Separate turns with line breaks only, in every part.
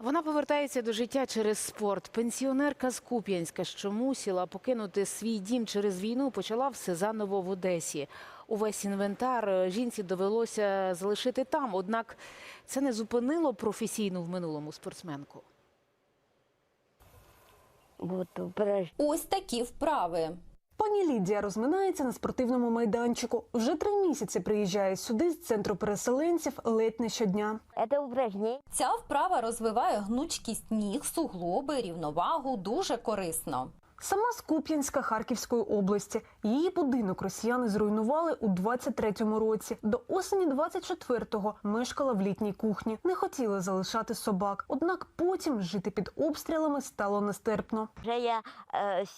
Вона повертається до життя через спорт. Пенсіонерка з Куп'янська, що мусила покинути свій дім через війну, почала все заново в Одесі. Увесь інвентар е, жінці довелося залишити там. Однак це не зупинило професійну в минулому спортсменку.
Ось такі вправи.
Пані Лідія розминається на спортивному майданчику. Вже три місяці приїжджає сюди з центру переселенців ледь не щодня.
Ця вправа розвиває гнучкість ніг, суглоби, рівновагу дуже корисно.
Сама з Куп'янська Харківської області. Її будинок росіяни зруйнували у 23-му році. До осені 24-го мешкала в літній кухні. Не хотіла залишати собак. Однак потім жити під обстрілами стало нестерпно.
Я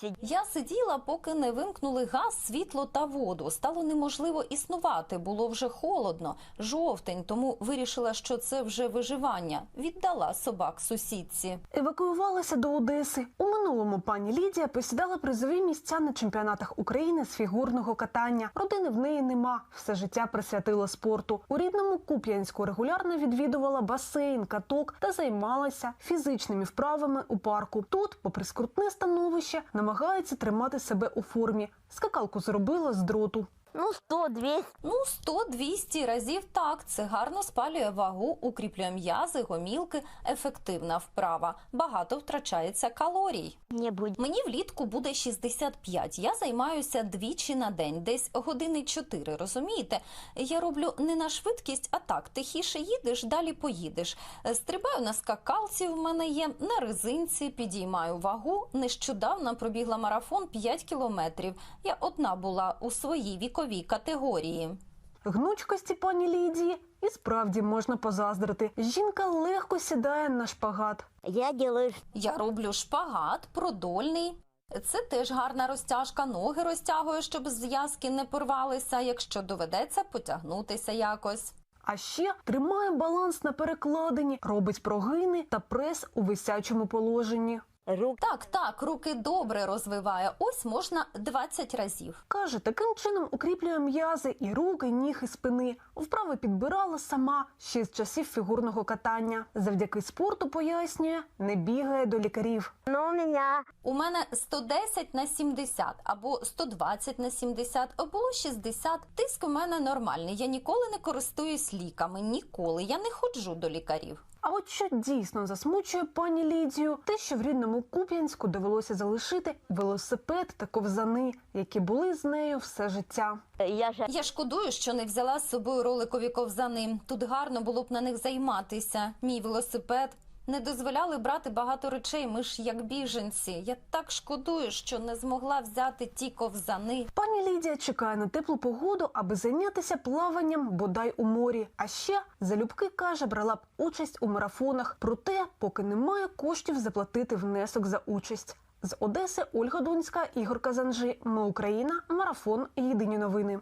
сидела.
Я сиділа, поки не вимкнули газ, світло та воду. Стало неможливо існувати, було вже холодно, жовтень, тому вирішила, що це вже виживання. Віддала собак сусідці.
Евакуювалася до Одеси. У минулому пані Лідія посідала призові місця на чемпіонатах України з фігурного катання. Родини в неї нема. Все життя присвятила спорту. У рідному Куп'янську регулярно відвідувала басейн, каток та займалася фізичними вправами у парку. Тут, попри скрутне становище, намагається тримати себе у формі. Скакалку зробила з дроту.
Ну, 100, 200.
Ну, 100-200 разів так. Це гарно спалює вагу, укріплює м'язи, гомілки, ефективна вправа. Багато втрачається калорій.
Не будет.
Мені влітку буде 65. Я займаюся двічі на день, десь години 4, розумієте? Я роблю не на швидкість, а так. Тихіше їдеш, далі поїдеш. Стрибаю на скакалці, в мене є, на резинці, підіймаю вагу. Нещодавно пробігла марафон 5 кілометрів. Я одна була у своїй віковій категорії.
Гнучкості пані Лідії і справді можна позаздрити. Жінка легко сідає на шпагат.
Я делаю
Я роблю шпагат, продольний. Це теж гарна розтяжка. Ноги розтягую, щоб зв'язки не порвалися, якщо доведеться потягнутися якось.
А ще тримає баланс на перекладині, робить прогини та прес у висячому положенні.
Рук.
Так, так, руки добре розвиває. Ось можна 20 разів.
Каже, таким чином укріплює м'язи і руки, і ніг, і спини. Вправи підбирала сама ще з часів фігурного катання. Завдяки спорту пояснює, не бігає до лікарів.
Но у меня
У мене 110 на 70 або 120 на 70, а було 60. Тиск у мене нормальний. Я ніколи не користуюсь ліками. Ніколи. Я не ходжу до лікарів.
А от що дійсно засмучує пані Лідію, те, що в рідному Куп'янську довелося залишити велосипед та ковзани, які були з нею все життя.
я ж...
Я шкодую, що не взяла з собою роликові ковзани. Тут гарно було б на них займатися. Мій велосипед. Не дозволяли брати багато речей. Ми ж як біженці. Я так шкодую, що не змогла взяти ті ковзани.
Пані Лідія чекає на теплу погоду, аби зайнятися плаванням бодай у морі. А ще залюбки каже, брала б участь у марафонах. Проте, поки немає коштів заплатити внесок за участь. З Одеси Ольга Дунська, Ігор Казанжи. Ми Україна. Марафон. Єдині новини.